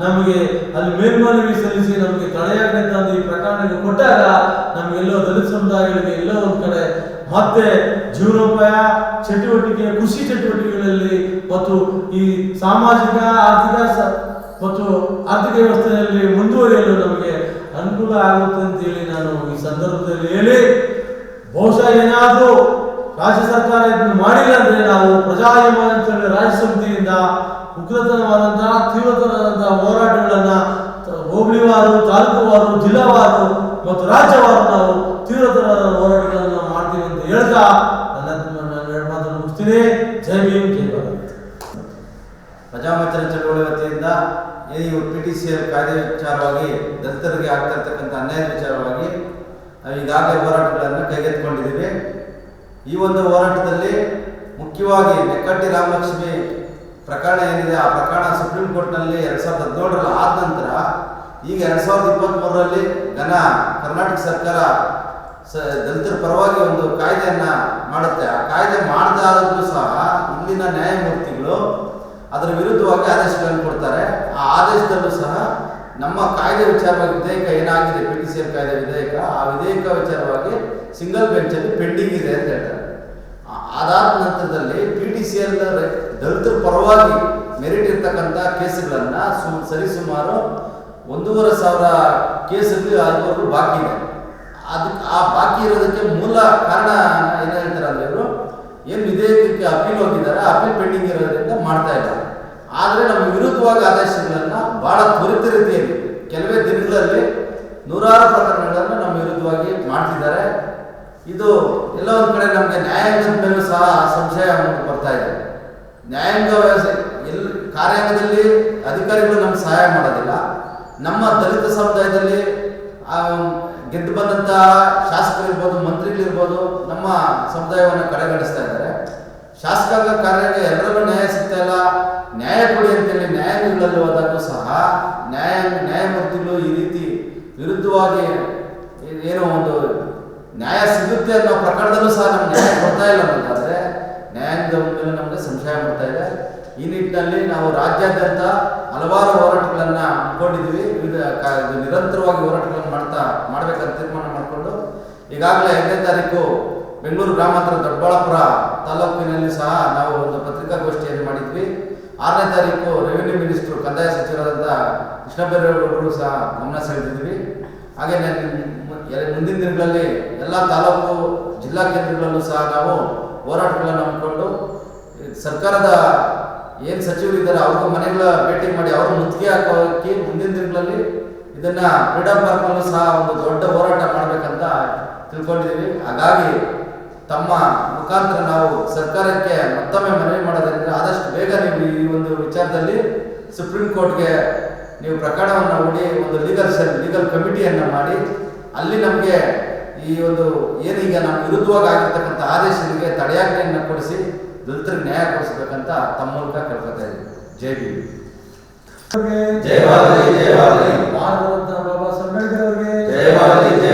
ನಮಗೆ ಅಲ್ಲಿ ಮೇಲ್ಮನವಿ ಸಲ್ಲಿಸಿ ನಮಗೆ ತಡೆಯಾಗಿದ್ದ ಈ ಪ್ರಕರಣಕ್ಕೆ ಕೊಟ್ಟಾಗ ನಮಗೆಲ್ಲೋ ದಲಿತ ಸಮುದಾಯಗಳಿಗೆ ಎಲ್ಲೋ ಒಂದು ಕಡೆ ಮತ್ತೆ ಜೀವನೋಪಾಯ, ಚಟುವಟಿಕೆ, ಕೃಷಿ ಚಟುವಟಿಕೆಗಳಲ್ಲಿ ಮತ್ತು ಈ ಸಾಮಾಜಿಕ, ಆರ್ಥಿಕ ಮತ್ತು ಆರ್ಥಿಕ ವ್ಯವಸ್ಥೆಯಲ್ಲಿ ಮುಂದುವರಿಯಲು ನಮಗೆ ಅನುಕೂಲ ಆಗುತ್ತೆ ಅಂತೇಳಿ ನಾನು ಈ ಸಂದರ್ಭದಲ್ಲಿ ಹೇಳಿ, ಬಹುಶಃ ಏನಾದರೂ ರಾಜ್ಯ ಸರ್ಕಾರ ಇದನ್ನು ಮಾಡಿಲ್ಲ ಅಂದ್ರೆ ನಾವು ಅಂತ ಹೇಳಿ ರಾಜ್ಯ ಸಮಿತಿಯಿಂದ ಉಗ್ರತನವಾದಂತಹ ತೀವ್ರತರವಾದಂತಹ ಹೋರಾಟಗಳನ್ನ, ಹೋಬಳಿವಾರು, ತಾಲೂಕುವಾರು, ಜಿಲ್ಲಾವಾರು ಮತ್ತು ರಾಜ್ಯವಾರು ಈ ಪಿ ಟಿ ಸಿ ಕಾಯ್ದೆ ವಿಚಾರವಾಗಿ ದಲಿತರಿಗೆ ಆಗ್ತಾ ಇರ್ತಕ್ಕಂಥ ಅನ್ಯಾಯದ ವಿಚಾರವಾಗಿ ಈಗಾಗಲೇ ಹೋರಾಟಗಳನ್ನು ಕೈಗೆತ್ತಿಕೊಂಡಿದ್ದೀವಿ. ಈ ಒಂದು ಹೋರಾಟದಲ್ಲಿ ಮುಖ್ಯವಾಗಿ ನೆಕ್ಕಟ್ಟಿ ರಾಮಲಕ್ಷ್ಮಿ ಪ್ರಕರಣ ಏನಿದೆ, ಆ ಪ್ರಕರಣ ಸುಪ್ರೀಂ ಕೋರ್ಟ್ನಲ್ಲಿ ಎರಡು ಸಾವಿರದ ಹದಿನೇಳರಲ್ಲಿ ಆದ ನಂತರ ಈಗ ಎರಡು ಸಾವಿರದ ಇಪ್ಪತ್ತ್ಮೂರರಲ್ಲಿ ಘನ ಕರ್ನಾಟಕ ಸರ್ಕಾರ ಸ, ದಲಿತರ ಪರವಾಗಿ ಒಂದು ಕಾಯ್ದೆಯನ್ನ ಮಾಡುತ್ತೆ. ಆ ಕಾಯ್ದೆ ಮಾಡದಾದ್ರೂ ಸಹ ಇಲ್ಲಿನ ನ್ಯಾಯಮೂರ್ತಿಗಳು ಅದರ ವಿರುದ್ಧವಾಗಿ ಆದೇಶಗಳನ್ನು ಕೊಡ್ತಾರೆ. ಆ ಆದೇಶದಲ್ಲೂ ಸಹ ನಮ್ಮ ಕಾಯ್ದೆ ವಿಚಾರವಾಗಿ ವಿಧೇಯಕ ಏನಾಗಿದೆ ಪಿ ಟಿ ಸಿ ಎಲ್ ಕಾಯ್ದೆ ವಿಧೇಯಕ, ಆ ವಿಧೇಯಕ ವಿಚಾರವಾಗಿ ಸಿಂಗಲ್ ಬೆಂಚಲ್ಲಿ ಪೆಂಡಿಂಗ್ ಇದೆ ಅಂತ ಹೇಳ್ತಾರೆ. ಅದಾದ ನಂತರದಲ್ಲಿ ಪಿ ಟಿ ಸಿ ಎಲ್ ದಲಿತರ ಪರವಾಗಿ ಮೆರಿಟ್ ಇರ್ತಕ್ಕಂಥ ಕೇಸುಗಳನ್ನ ಸು, ಸರಿಸುಮಾರು ಒಂದೂವರೆ ಸಾವಿರ ಕೇಸಲ್ಲಿ ಅದುವರೆಗೂ ಬಾಕಿ ಇದೆ. ಅದಕ್ಕೆ ಆ ಬಾಕಿ ಇರೋದಕ್ಕೆ ಮೂಲ ಕಾರಣ ಏನು ಹೇಳ್ತಾರೆ ಅಂದ್ರೆ ಏನು ವಿಧೇಯಕಕ್ಕೆ ಅಪೀಲ್ ಹೋಗಿದ್ದಾರೆ ಅಪೀಲ್ ಪೆಂಡಿಂಗ್ ಇರೋದ್ರಿಂದ ಮಾಡ್ತಾ ಇಲ್ಲ ಆದರೆ ನಮ್ಮ ವಿರುದ್ಧವಾಗಿ ಆದೇಶಗಳನ್ನು ಬಹಳ ತ್ವರಿತ ರೀತಿಯಲ್ಲಿ, ಕೆಲವೇ ದಿನಗಳಲ್ಲಿ ನೂರಾರು ಪ್ರಕರಣಗಳನ್ನು ನಮ್ಮ ವಿರುದ್ಧವಾಗಿ ಮಾಡ್ತಿದ್ದಾರೆ. ಇದು ಎಲ್ಲ ಒಂದ್ ಕಡೆ ನಮಗೆ ನ್ಯಾಯಾಂಗದ ಮೇಲೂ ಸಹ ಸಂಶಯ ಬರ್ತಾ ಇದೆ. ನ್ಯಾಯಾಂಗ ವ್ಯವಸ್ಥೆ ಎಲ್ಲಿ ಕಾರ್ಯಾಂಗದಲ್ಲಿ ಅಧಿಕಾರಿಗಳು ನಮ್ಗೆ ಸಹಾಯ ಮಾಡೋದಿಲ್ಲ. ನಮ್ಮ ದಲಿತ ಸಮುದಾಯದಲ್ಲಿ ಗೆದ್ದು ಬಂದಂಥ ಶಾಸಕರಿರ್ಬೋದು ಮಂತ್ರಿಗಳಿರ್ಬೋದು ನಮ್ಮ ಸಮುದಾಯವನ್ನು ಕಡೆಗಣಿಸ್ತಾ ಇದ್ದಾರೆ. ಶಾಸಕಾಂಗ ಕಾರ್ಯಕ್ಕೆ ಎಲ್ಲರಿಗೂ ನ್ಯಾಯ ಸಿಗ್ತಾ ಇಲ್ಲ. ನ್ಯಾಯ ಕೊಡಿ ಅಂತೇಳಿ ನ್ಯಾಯಾಲಯಗಳಲ್ಲಿ ಹೋದಾಗೂ ಸಹ ನ್ಯಾಯ, ನ್ಯಾಯಮೂರ್ತಿಗಳು ಈ ರೀತಿ ವಿರುದ್ಧವಾಗಿ ಏನೋ ಒಂದು ನ್ಯಾಯ ಸಿಗುತ್ತೆ ಅನ್ನೋ ಪ್ರಕರಣದಲ್ಲೂ ಸಹ ನಮ್ಗೆ ನ್ಯಾಯ ಕೊಡ್ತಾ ಇಲ್ಲ ಅಂತಂದ್ರೆ ನ್ಯಾಯಾಂಗದ ಮೇಲೆ ನಮಗೆ ಸಂಶಯ ಮಾಡ್ತಾ ಇದೆ. ಈ ನಿಟ್ಟಿನಲ್ಲಿ ನಾವು ರಾಜ್ಯಾದ್ಯಂತ ಹಲವಾರು ಹಮ್ಮಿಕೊಂಡಿದ್ವಿ ವಿವಿಧ ನಿರಂತರವಾಗಿ ಹೋರಾಟಗಳನ್ನು ಮಾಡ್ತಾ ಮಾಡ್ಬೇಕಂತ ತೀರ್ಮಾನ ಮಾಡಿಕೊಂಡು ಈಗಾಗಲೇ ಐದನೇ ತಾರೀಕು ಬೆಂಗಳೂರು ಗ್ರಾಮಾಂತರ ದೊಡ್ಡಬಳ್ಳಾಪುರ ತಾಲೂಕಿನಲ್ಲಿ ಸಹ ನಾವು ಒಂದು ಪತ್ರಿಕಾಗೋಷ್ಠಿಯನ್ನು ಮಾಡಿದ್ವಿ. ಆರನೇ ತಾರೀಕು ರೆವಿನ್ಯೂ ಮಿನಿಸ್ಟರ್, ಕಂದಾಯ ಸಚಿವರಾದಂಥ ಕೃಷ್ಣ ಸಹ ಗಮನ ಸೆಳೆದಿದ್ವಿ. ಹಾಗೆ ಮುಂದಿನ ದಿನಗಳಲ್ಲಿ ಎಲ್ಲ ತಾಲೂಕು ಜಿಲ್ಲಾ ಕೇಂದ್ರಗಳಲ್ಲೂ ಸಹ ನಾವು ಹೋರಾಟಗಳನ್ನು ಹಮ್ಮಿಕೊಂಡು ಸರ್ಕಾರದ ಏನು ಸಚಿವರಿದ್ದಾರೆ ಅವ್ರಿಗೂ ಮನೆಗಳ ಭೇಟಿ ಮಾಡಿ, ಅವರು ಮುತ್ತಿಗೆ ಹಾಕೋಕ್ಕೆ ಮುಂದಿನ ದಿನಗಳಲ್ಲಿ ಇದನ್ನ ಫ್ರೀಡಂ ಪಾರ್ಕ್ನಲ್ಲೂ ಸಹ ಒಂದು ದೊಡ್ಡ ಹೋರಾಟ ಮಾಡಬೇಕಂತ ತಿಳ್ಕೊಂಡಿದ್ದೀವಿ. ಹಾಗಾಗಿ ತಮ್ಮ ಮುಖಾಂತರ ನಾವು ಸರ್ಕಾರಕ್ಕೆ ಮತ್ತೊಮ್ಮೆ ಮನವಿ ಮಾಡೋದ್ರಿಂದ ಆದಷ್ಟು ಬೇಗ ನೀವು ಈ ಒಂದು ವಿಚಾರದಲ್ಲಿ ಸುಪ್ರೀಂ ಕೋರ್ಟ್ಗೆ ನೀವು ಪ್ರಕರಣವನ್ನು ಹೂಡಿ, ಒಂದು ಲೀಗಲ್ ಸೆಲ್ ಲೀಗಲ್ ಕಮಿಟಿಯನ್ನು ಮಾಡಿ, ಅಲ್ಲಿ ನಮಗೆ ಈ ಒಂದು ಏನೀಗ ನಮ್ಮ ವಿರುದ್ಧವಾಗಿ ಆಗಿರ್ತಕ್ಕಂಥ ಆದೇಶಗಳಿಗೆ ತಡೆಯಾಜ್ಞೆಯನ್ನು ಕೊಡಿಸಿ ದಲಿತರಿಗೆ ನ್ಯಾಯ ಕೊಡಿಸ್ಬೇಕಂತ ತಮ್ಮ ಮೂಲಕ ಕೇಳ್ಕೊತಾ ಇದ್ದೀವಿ ಜೈ ಭೀಮ್. ಜೈ ಭಾರತಿ ಜೈ ಭಾರತರತ್ನ ಬಾಬಾ ಸಾಹೇಬ್ ಅಂಬೇಡ್ಕರ್ ಅವರಿಗೆ ಜೈ ಭಾರತಿ ಜೈ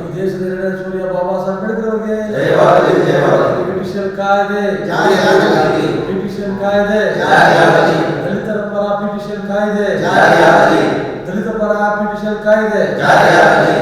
ಈ ದೇಶದ ಎರಡನೇ ಸೂರ್ಯ ಬಾಬಾ ಸಾಹೇಬ್ ಅಂಬೇಡ್ಕರ್ ಅವರಿಗೆ ಜೈ ಭಾರತಿ ಜೈ ಬ್ರಿಟಿಷರ್ ಕಾಯ್ದೆ. ಜಾರಿಯಾಗಲಿ. ಬ್ರಿಟಿಷರ್ ಕಾಯ್ದೆ. ಆಗಲಿ ದಲಿತರ ಪರ ಬ್ರಿಟಿಷರ್ ಕಾಯ್ದೆ. ಜಾರಿಯಾಗಲಿ. ದಲಿತ ಪರ ಬ್ರಿಟಿಷರ್ ಕಾಯ್ದೆ. ಜಾರಿಯಾಗಲಿ.